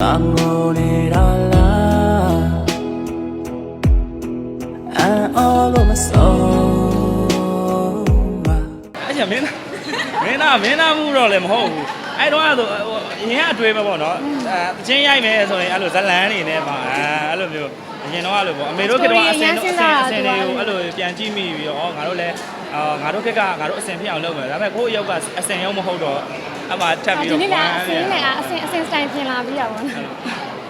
ငိုနေတာလားအန်အော်လို့မဆုံးပါအဲ့ကျမင်းမင်းသားမင်းသားမှုတော့လည်းမဟုတ်ဘူးအဲ့တော့ဆိုဟိုအရင်ကအတွေ့ပဲပေါ့နော်အဲတချင်းရိုက်မယ်ဆိုရင်အဲ့လိုဇလန်းနေနဲ့ပါအဲအဲ့လိုမျိုးအရင်တော့အဲ့လိုပေါ့အမေတို့ကတော့အစင်တော့အစင်အစင်တွေကိုအဲ့လိုပြန်ကြည့်မိပြီးတော့ငါတို့လည်း အာငါတို့ခက်ကငါတို့အစင်ဖြစ်အောင်လုပ်မယ်ဒါပေမဲ့ကိုယ့်အယောက်ကအစင်ရောက်မဟုတ်တော့အမှထပ်ပြီးဒီတော့နေ့ကအစင်းနဲ့ကအစင်းအစင်းစတိုင်ပြင်လာပြီးတာပေါ့နော်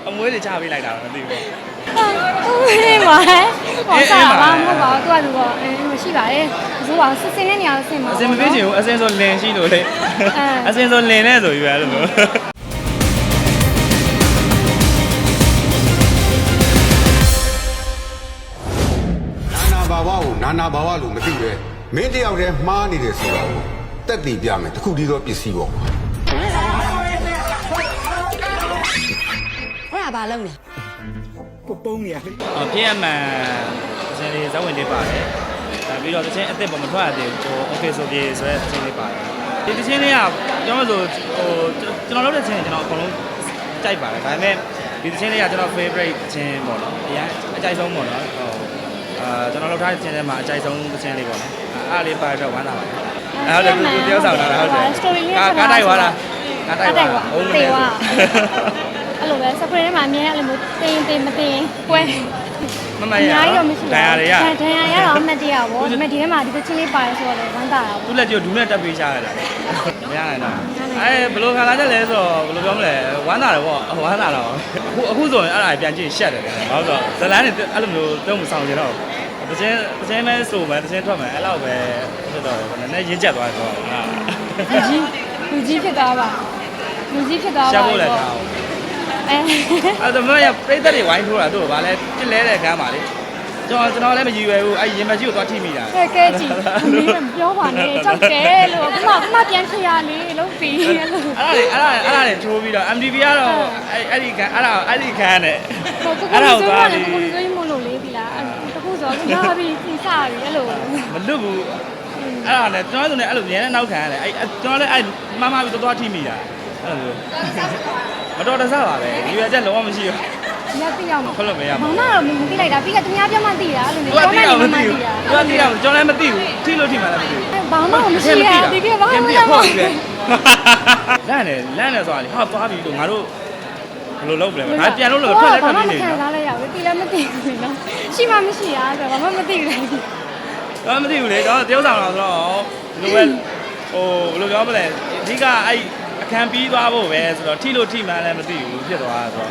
အမွေးတွေချပေးလိုက်တာမသိဘူးဟုတ်ဟင်းပါဟဲ့ဟောစားပါမဟုတ်ပါဘူးသူကသူကအဲမရှိပါနဲ့ဇိုးပါစစ်စင်းတဲ့နေရာဆင်းပါအစင်မပေးချင်ဘူးအစင်ဆိုလင်ရှိလို့လေအဲအစင်ဆိုလင်နဲ့ဆိုပြီးပဲအဲ့လိုမျိုးနာနာဘာဝကိုနာနာဘာဝလို့မသိပဲ မင်းတယောက်တည်းမှားနေတယ်ဆိုတာကိုတက်တည်ပြမယ်တခုတည်းသောပစ္စည်းပေါ့အဲ့ဒါဘာလုံးလဲအဖြစ်အမှန်အစင်လေးဇဝင်လေးပါတယ်အဲပြီးတော့တချင်းအစ်စ်ပေါ်မထွက်ရသေးဘူးဟို okay ဆိုပြေဆိုရဲတချင်းလေးပါတယ်ဒီတချင်းလေးကပြောမှဆိုဟိုကျွန်တော်လုပ်တဲ့ချင်းကျွန်တော်အကုန်လုံးကြိုက်ပါတယ်ဒါပေမဲ့ဒီတချင်းလေးကကျွန်တော် favorite တချင်းပေါ့နော်အရင်အကြိုက်ဆုံးပေါ့နော်ဟိုအာကျွန်တော်လုပ်ထားတဲ့တချင်းထဲမှာအကြိုက်ဆုံးတချင်းလေးပေါ့နော် အားလေးပါတော့ဝမ်းသာပါတယ်အဲ့ဟုတ်တယ်သူတယောက်ဆောင်လာတာဟုတ်တယ်စတိုရီလေးကားကားတိုက်သွားတာကားတိုက်တိုက်သွားသွားဟုတ်တေတယ်သွားအဲ့လိုပဲစပရေးထဲမှာအမြဲအဲ့လိုမျိုးတင်တင်မတင်ကွဲမမအရများကြီးတော့မရှိဒဏ်ရာတွေရဒဏ်ရာရတော့အမှတ်တရပေါ့ဒါပေမဲ့ဒီထဲမှာဒီချင်းလေးပါတယ်ဆိုတော့လည်းဝမ်းသာတာပေါ့သူ့လက်ကျိုးဒူးနဲ့တက်ပေးချရတာမရနိုင်တော့အဲဘယ်လိုခံစားချက်လဲဆိုတော့ဘယ်လိုပြောမလဲဝမ်းသာတယ်ပေါ့ဝမ်းသာတော့အခုအခုဆိုရင်အဲ့ဒါပြန်ကြည့်ရှက်တယ်ဘာလို့ဆိုတော့ဇလန်းတွေအဲ့လိုမျိုးတုံးမဆောင်ကြတော့ တချင်းတချင်းမဲဆိုမယ်တချင်းထွက်မယ်အဲ့လောက်ပဲဖြစ်တော့နည်းနည်းရင်းကျက်သွားတော့ဟာလူကြီးလူကြီးဖြစ်သွားပါလူကြီးဖြစ်သွားပါရှက်ဖို့လည်းကောင်းအဲအဲ့ဒါမှရပြိသက်တွေဝိုင်းထိုးတာတို့ကဘာလဲပြစ်လဲတဲ့ခန်းပါလေကျွန်တော်ကျွန်တော်လည်းမကြည့်ရွယ်ဘူးအဲ့ရင်မကြီးကိုသွားထိမိတာကဲကဲကြည့်မင်းကပြောပါနဲ့ကြောက်တယ်လို့ခမခမပြန်ခရလေးလို့ပြီးလို့အဲ့ဒါတွေအဲ့ဒါအဲ့ဒါတွေထိုးပြီးတော့ MTV ကတော့အဲ့အဲ့ဒီခန်းအဲ့ဒါအဲ့ဒီခန်းနဲ့ဟိုကိုအဲ့ဒါကိုကိုဆိုသွားရပြီးကိုကိုဆိုရင်မလို့လေးပြီလား တခုဆိုရပြီစီစားပြီအဲ့လိုမလွတ်ဘူးအဲ့ဒါနဲ့ကျွန်တော်ဆိုနေအဲ့လိုမြဲတဲ့နောက်ခံရတယ်အဲ့ကျွန်တော်လည်းအဲ့မမပြီးတော့သွားထိမိတာအဲ့လိုမတော်တဆပါပဲဒီရချက်လုံးဝမရှိဘူးညတိအောင်ခွလို့မရမဘူးမတော့မသိလိုက်တာပြီးကတ냐ပြောမှသိတာအဲ့လိုသူမျိုးကတိအောင်မသိဘူးတာသူကတိအောင်ကျွန်တော်လည်းမသိဘူးထိလို့ထိမှလည်းမသိဘူးဘာမှမရှိရဒီကဘာမှမလရန့်ဘူးနေလန့်နေဆိုတာလေဟာသွားပြီလို့ငါတို့ဘယ်လိုလုပ်လဲငါပြန်လို့လို့ထွက်လဲထွက်ပြီးနေခံနော် ရှိမှမရှိရဆိုတော့ဘာမှမသိဘူးလေတော့မသိဘူးလေတော့တယောက်ဆောင်တော့ဆိုတော့ဒီလိုပဲဟိုဘယ်လိုပြောမလဲအဓိကအဲ့အခန်းပြီးသွားဖို့ပဲဆိုတော့ထိလို့ထိမှန်းလည်းမသိဘူးဖြစ်သွားတာဆိုတော့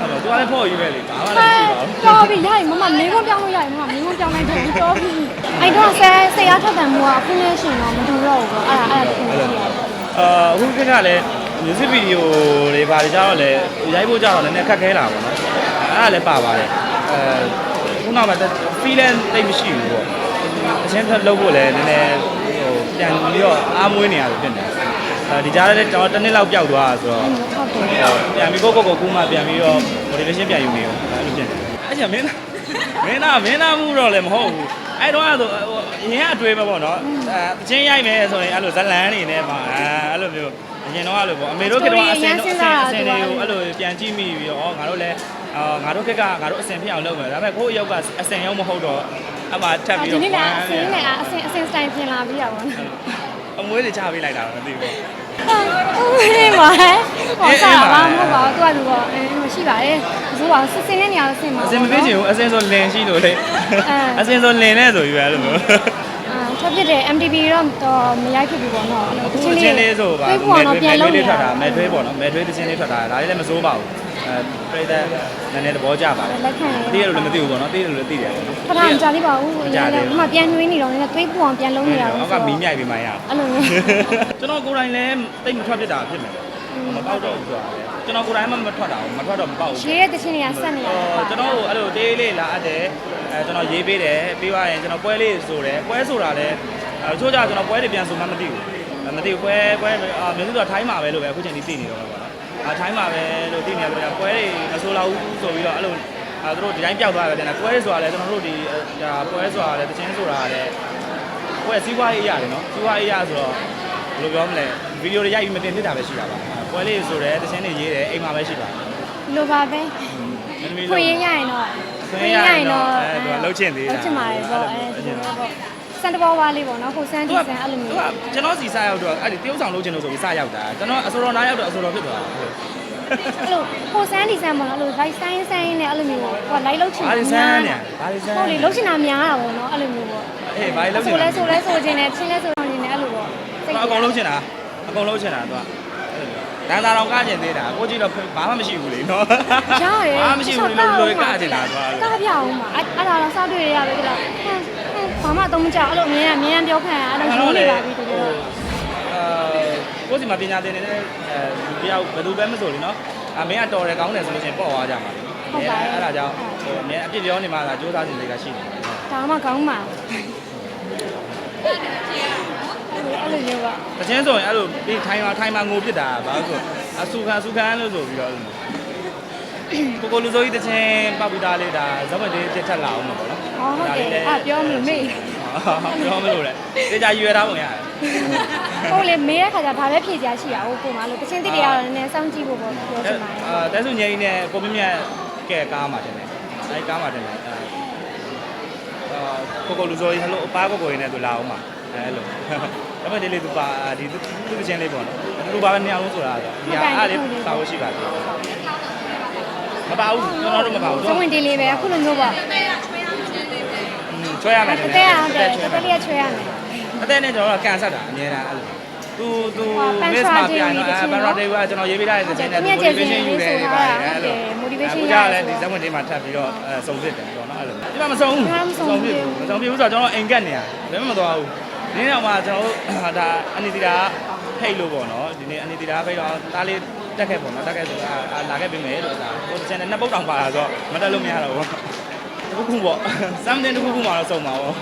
အဲ့တော့သူကလည်းဖို့ယူပဲလေဘာမှလည်းမရှိပါဘူးတော်ပြီရရင်မမမင်းကုန်းပြောင်းလို့ရရင်မမမင်းကုန်းပြောင်းလိုက်တယ်တော်ပြီအဲ့တော့ဆဲဆဲရထွက်တယ်မို့ကအခုလဲရှင်တော့မတူတော့ဘူးပေါ့အဲ့ဒါအဲ့ဒါတခုရှိရတယ်အာအခုခေတ်ကလည်း music video တွေဘာတွေကြတော့လဲရိုက်ဖို့ကြတော့လည်းနည်းနည်းခက်ခဲလာပါတော့အဲ့ဒါလည်းပါပါတယ်အဲခုနော က်မှာ feel လည်းတိတ်မရှိဘူးပေါ့အချင်းထပ်လုပ်ဖို့လည်းနည်းနည်းဟိုပြန်ပြီးတော့အားမွေးနေရတယ်ဖြစ်နေအဲဒီကြားထဲကျွန်တော်တစ်နှစ်လောက်ပျောက်သွားတာဆိုတော့ဟုတ်တယ်ပြန်ပြီးကိုကိုကိုကူမှပြန်ပြီးတော့ motivation ပြန်ယူနေအောင်အဲ့လိုဖြစ်နေအဲ့ကျမင်းမင်းသားမင်းသားမှုတော့လည်းမဟုတ်ဘူးအဲ့တော့ဆိုဟိုအရင်ကအတွေ့ပဲပေါ့နော်အဲတချင်းရိုက်မယ်ဆိုရင်အဲ့လိုဇလန်းနေနဲ့ပါအဲအဲ့လိုမျိုးအရင်တော့အဲ့လိုပေါ့အမေတို့ကတော့အစင်တော့အစင်အစင်တွေကိုအဲ့လိုပြန်ကြည့်မိပြီးတော့ငါတို့လည်း အာငါတို့ခက်ကငါတို့အစင်ဖြစ်အောင်လုပ်မယ်ဒါပေမဲ့ကိုယ့်အယောက်ကအစင်ရောက်မဟုတ်တော့အမှထပ်ပြီးဒီတော့နေ့ကအစင်းနဲ့အစင်းအစင်းစတိုင်ပြင်လာပြီးတာပေါ့နော်အမွေးတွေချပေးလိုက်တာမသိဘူးဟုတ်ဟင်းပါဟောစားပါမဟုတ်ပါဘူးသူကသူကအဲမရှိပါနဲ့ဇိုးပါစစ်စင်းတဲ့နေရာဆင်းပါအစင်မပေးချင်ဘူးအစင်ဆိုလင်ရှိလို့လေအဲအစင်ဆိုလင်နဲ့ဆိုပြီးပဲအဲ့လိုမျိုးအာထွက်ပြတဲ့ MTV တော့တော့မရိုက်ဖြစ်ဘူးပေါ့နော်အဲ့လိုအခုအချင်းလေးဆိုပါတွေးပေါ်တော့ပြန်လုပ်လေးနေထွက်တာတာမဲထွေးပေါ့နော်မဲထွေးတစ်ချင်းလေးထွက်တာဒါလေးလည်းမစိုးပါဘူး အဲပြိတ္တနည်းနည်းသဘောကျပါတယ်လက်ခံတည်ရလို့လည်းမသိဘူးပေါ့နော်တည်ရလို့လည်းသိတယ်ပေါ့နော်ဖထားကြလေးပါဦးအရင်ကဒီမှာပြန်နှွေးနေတော့လည်းတွေးပေါ်အောင်ပြန်လုံးနေတာအောက်ကမီးမြိုက်ပြီးမှရအဲ့လိုမျိုးကျွန်တော်ကိုယ်တိုင်လည်းတိတ်မထွက်ဖြစ်တာဖြစ်မယ်မပေါက်တော့ဘူးဆိုတာလေကျွန်တော်ကိုယ်တိုင်မှမထွက်တာဘူးမထွက်တော့မပေါက်ဘူးရှေးတဲ့တချင်းတွေကဆက်နေရတာကျွန်တော်အဲ့လိုတေးလေးလာအပ်တယ်အဲကျွန်တော်ရေးပေးတယ်ပြီးသွားရင်ကျွန်တော်ပွဲလေးဆိုတယ်ပွဲဆိုတာလည်းအဲချို့ကြကျွန်တော်ပွဲတွေပြန်ဆိုမှမသိဘူးမသိဘူးပွဲပွဲအာမျိုးစုတော့ထိုင်းမှာပဲလို့ပဲအခုချိန်ကြီးသိနေတော့ပေါ့နော် အာထိုင်းမှာပဲလို့သိနေရတော့ပွဲတွေမဆိုးလောက်ဘူးဆိုပြီးတော့အဲ့လိုအဲတို့ဒီတိုင်းပျောက်သွားတယ်ပြန်တယ်ပွဲဆိုတာလည်းကျွန်တော်တို့ဒီဒါပွဲဆိုတာလည်းတချင်းဆိုတာလည်းပွဲစီးပွားရေးရတယ်နော်စီးပွားရေးရဆိုတော့ဘယ်လိုပြောမလဲဗီဒီယိုတွေရိုက်ပြီးမတင်ဖြစ်တာပဲရှိတာပါပွဲလေးဆိုတယ်တချင်းတွေရေးတယ်အိမ်မှာပဲရှိပါတယ်လိုပါပဲမင်းသမီးခွေရရရင်တော့ခွင့်ရရင်တော့အဲသူကလှုပ်ချင်သေးတာလှုပ်ချင်ပါတယ်ပေါ့အဲလှုပ်ချင်တာပေါ့စ န်တဘောဝါလေးပေါ့နော်ဟိုစန်ဒီစန်အဲ့လိုမျိုးသူကကျွန်တော်စီစရောက်တော့အဲ့ဒီတရုပ်ဆောင်လုပ်ချင်လို့ဆိုပြီးစရောက်တာကျွန်တော်အစောတော်နားရောက်တော့အစောတော်ဖြစ်သွားတာအဲ့လိုဟိုစန်ဒီစန်ပေါ့နော်အဲ့လို right ဆိုင်ဆိုင်နဲ့အဲ့လိုမျိုးပေါ့ဟို light လုတ်ချင်ဘာလို့ဆန်းနေဘာလို့ဆန်းဟုတ်လေလုတ်ချင်တာများတာပေါ့နော်အဲ့လိုမျိုးပေါ့အေးဘာလို့လုပ်ချင်ဆိုလဲဆိုလဲဆိုခြင်းနဲ့ချင်းလဲဆိုခြင်းနဲ့အဲ့လိုပေါ့အကုန်လုံးချင်တာအကုန်လုံးချင်တာသူကဒန်သာတော်ကကျင်သေးတာကိုကြည့်တော့ဘာမှမရှိဘူးလေနော်ရတယ်ဘာမှမရှိဘူးလေလွယ်ကကျင်တာသူကကားပြအောင်ပါအဲ့အဲ့ဒါတော့စောက်တွေ့ရပဲကြလားဟမ်ဟမ် ဘာမှတော့မကြောက်အဲ့လိုအမြင်အမြင်ပြောခံရအဲ့လိုရိုးနေပါပြီတကယ်တော့အဲကိုစီမှာပညာသင်နေတဲ့အဲတယောက်ဘယ်သူပဲမဆိုလေနော်အမင်းကတော်တယ်ကောင်းတယ်ဆိုလို့ချင်းပေါ့သွားကြမှာအဲ့ဒါကြောင့်ဟိုအမြဲအပြစ်ပြောနေမှသာစူးစမ်းနေလေကရှိနေတယ်ဒါမှကောင်းမှာအဲ့လိုမျိုးပါတချင်းဆိုရင်အဲ့လိုဒီထိုင်မှာထိုင်မှာငိုပြစ်တာဘာလို့ဆိုအဆူခံဆူခံလို့ဆိုပြီးတော့ကိုကိုလူစိုးကြီးတချင်းပောက်ပြီးသားလေးဒါဇမတေးတစ်ထက်လာအောင်ပေါ့နော် ဟောဟုတ်တယ်အဲ့ပြောမလို့မေ့ပြောမလို့လေတေချာရွယ်ထားပုံရတယ်ဟုတ်လေမေးတဲ့ခါကျဒါပဲဖြေကြရှိရအောင်ကိုမလို့တချင်းတိတွေကတော့နည်းနည်းစောင့်ကြည့်ဖို့ပေါ့ပြောချင်ပါတယ်အာတဲဆုငိမ့်နဲ့ကိုမြင့်မြတ်ကဲကားမှာတယ်လေအဲကားမှာတယ်လေအာကိုကိုလူစိုးကြီးဟလိုအပားကိုကိုရင်းနဲ့သူလာအောင်ပါအဲလိုဒါပေမဲ့ဒီလေးသူပါဒီသူတချင်းလေးပေါ့နော်သူပါပဲနေအောင်ဆိုတာဆိုဒီအားလေးပါလို့ရှိပါတယ်မပါဘူးကျွန်တော်တို့မပါဘူးဇဝင်ဒီလေးပဲအခုလိုမျိုးပေါ့ ချွဲရမယ်တကယ်ဟုတ်တယ်တကယ်လေးချွဲရမယ်အသက်နဲ့ကျွန်တော်တို့ကန်ဆက်တာအများအားအဲ့လိုသူသူဟော miss မှာပြန်တော့ Pansra အဲ Day ဘန်ရာဒေးကကျွန်တော်ရေးပေးထားတဲ့သတင်းနဲ့မြတ်ကျက်စင် motivation ယူတယ်ရေးဆိုပါထားတာအဲ့လိုဟုတ်တယ် motivation အခုကြလည်းဒီဇက်ဝင်တေးမှာထပ်ပြီးတော့အဲစုံစစ်တယ်ပေါ့နော်အဲ့လိုဒီမှာမစုံဘူးဒီမှာမစုံဘူးမစုံပြဘူးဆိုတော့ကျွန်တော်အိမ်ကက်နေရဘယ်မှမသွားဘူးဒီနေ့တော့မှကျွန်တော်တို့ဒါအနီတီတာဖိတ်လို့ပေါ့နော်ဒီနေ့အနီတီတာဖိတ်တော့တားလေးတက်ခဲ့ပေါ့နော်တက်ခဲ့ဆိုတာလာခဲ့ပြီမယ်လို့ဒါဟိုတစ်ချက်နဲ့နှစ်ပုတ်တောင်ပါလာဆိုတော့မတက်လို့မရတော့ဘူး တခုခုပေါ့ something တခုခုမှတော့စုံပါပေါ့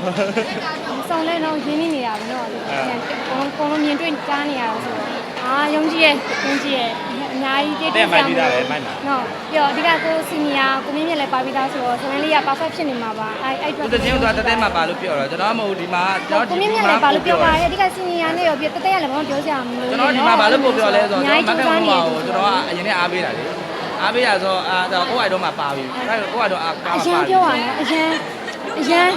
စုံလဲတော့ရင်းနေနေတာပဲနော်အကုန်လုံးမြင်တွေ့ကြားနေရတာဆိုတော့အာယုံကြည်ရဲ့ယုံကြည်ရဲ့အများကြီးတိတိကျကျနော်ပြီးတော့အဓိကကိုစီနီယာကိုမင်းမြက်လည်းပါပြီးသားဆိုတော့ဇလန်လေးက perfect ဖြစ်နေမှာပါအဲ့အဲ့သူတချင်းကတတဲမှာပါလို့ပြောတော့ကျွန်တော်မဟုတ်ဒီမှာကျွန်တော်ကိုမြင့်မြတ်လည်းဘာလို့ပြောပါလဲအဓိကစီနီယာနဲ့ရောပြတသက်ရလည်းဘာမှပြောစရာမလိုကျွန်တော်ဒီမှာဘာလို့ပို့ပြောလဲဆိုတော့အကျွန်များတော်မကြီးကကြိုးန်စားနေတယ်ဘူးပါဘူးကျွန်တော်ကအရင်နဲ့အားပေးတာလေ အားပေးရဆိုအာတော့ကိုယ့်အိုက်တော့မှပါပြီအဲ့ကိုယ့်အိုက်တော့အားကားအပါရန်ပြောရမယ်အရန်အရန်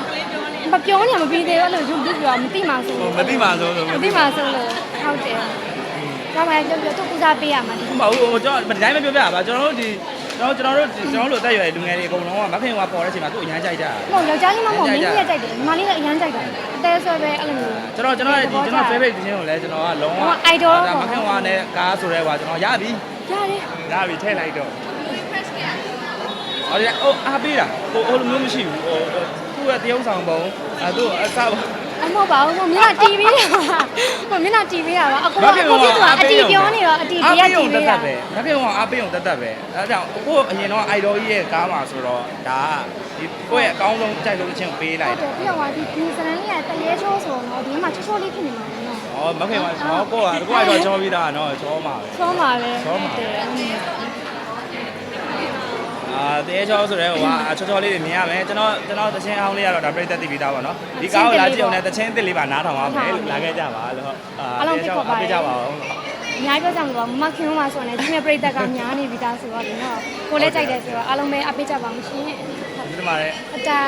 မပြောနေမပြီးသေးဘူးအဲ့လိုရုပ်ပြုပြောမသိမှဆိုလို့မသိမှဆိုလို့မသိမှဆိုလို့ဟုတ်တယ်ဒါမှပြောပြောသူကူစားပေးရမှာဒီမဟုတ်ဘူးကျွန်တော်ဒီတိုင်းမပြောပြပါကျွန်တော်တို့ဒီကျွန်တော်ကျွန်တော်တို့ကျွန်တော်တို့အသက်အရွယ်လူငယ်တွေအကုန်လုံးကမခင်ကပေါ်တဲ့အချိန်မှာသူ့အရန်ကြိုက်ကြတာဟုတ်ယောက်ျားလေးမမဟုတ်မင်းကြီးကြိုက်တယ်ညီမလေးလည်းအရန်ကြိုက်တယ်အသေးဆွဲပဲအဲ့လိုမျိုး ကျွန်တော်ကျွန်တော်ဒီကျွန်တော် favorite ဒီချင်းကိုလည်းကျွန်တော်ကလုံးဝဟော idol ဒါမခင်ကနဲ့ကားဆိုရဲကွာကျွန်တော်ရပြီ ရတယ်ရပြီထည့်လိုက်တော့အော်ဒီအိုးအားပေးတာဟိုဟိုလိုမျိုးမရှိဘူးဟိုသူ့ရဲ့တရုပ်ဆောင်ပုံအဲသူ့အစအမဟုတ်ပါဘူးဟိုမျက်နှာတီးပေးတာပါဟိုမျက်နှာတီးပေးတာပါအကိုကကိုပြသူကအတီးပြောနေတော့အတီးတည်းကတီးပေးတာပဲမခင်ကအားပေးအောင်တတ်တတ်ပဲအဲဒါကြောင့်ကိုအရင်တော့ idol ကြီးရဲ့ကားမှာဆိုတော့ဒါကဒီကိုယ့်ရဲ့အကောင်းဆုံးကြိုက်လို့ချင်းပေးလိုဟုက်တ်တယ်ပြီးတော့ဒီဒီစရန်လေးကတရေချိုးဆိုတော့ဒီမှာချိုးချိုးလေးဖြစ်နေမှာနော်။ ဩမခင်ပါဟောကိုကကိုကတော့ချောပြီးသားနော်ချောမှာပဲချောမှာပဲချောမှာတယ်။အာတဲချောဆိုရဲဟိုကချောချောလေးတွေမြင်ရမယ်ကျွန်တော်ကျွန်တော်တချင်းအောင်လေးကတော့ဒါပြိသက်သိပြီးသားပါနော်။ဒီကားကိုလာကြည့်အောင်လည်းတချင်းအစ်စ်လေးပါနားထောင်ပါမယ်လို့လာခဲ့ကြပါလို့ဟုတ်။အားပေးကြပါအောင်အများကြီးပြောကြမှာမခင်မှာဆိုရင်ဒီမဲ့ပြိတ္တကများနေပြီသားဆိုတော့ဒီနော်ကိုလည်းကြိုက်တယ်ဆိုတော့အားလုံးပဲအပိတ်ကြပါမရှင်။ဒီမှာလည်းအတာ